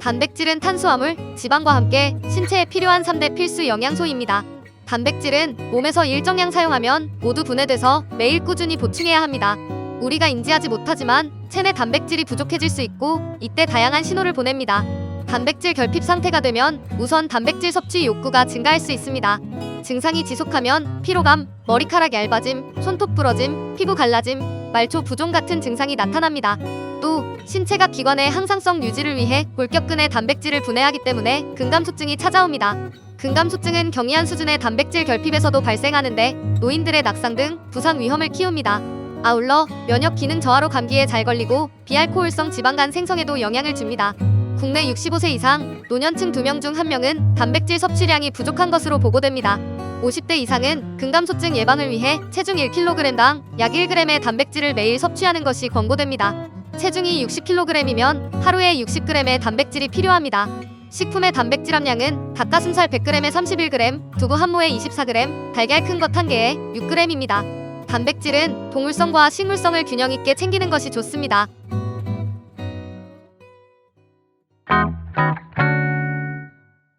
단백질은 탄수화물, 지방과 함께 신체에 필요한 3대 필수 영양소입니다. 단백질은 몸에서 일정량 사용하면 모두 분해돼서 매일 꾸준히 보충해야 합니다. 우리가 인지하지 못하지만 체내 단백질이 부족해질 수 있고 이때 다양한 신호를 보냅니다. 단백질 결핍 상태가 되면 우선 단백질 섭취 욕구가 증가할 수 있습니다. 증상이 지속하면 피로감, 머리카락 얇아짐, 손톱 부러짐, 피부 갈라짐, 말초 부종 같은 증상이 나타납니다. 또 신체가 기관의 항상성 유지를 위해 골격근에 단백질을 분해하기 때문에 근감소증이 찾아옵니다. 근감소증은 경이한 수준의 단백질 결핍에서도 발생하는데 노인들의 낙상 등 부상 위험을 키웁니다. 아울러 면역 기능 저하로 감기에 잘 걸리고 비알코올성 지방간 생성에도 영향을 줍니다. 국내 65세 이상 노년층 2명 중 1명은 단백질 섭취량이 부족한 것으로 보고됩니다. 50대 이상은 근감소증 예방을 위해 체중 1kg당 약 1g의 단백질을 매일 섭취하는 것이 권고됩니다. 체중이 60kg이면 하루에 60g의 단백질이 필요합니다. 식품의 단백질 함량은 닭가슴살 100g에 31g, 두부 한 모에 24g, 달걀 큰것 1개에 6g입니다. 단백질은 동물성과 식물성을 균형 있게 챙기는 것이 좋습니다.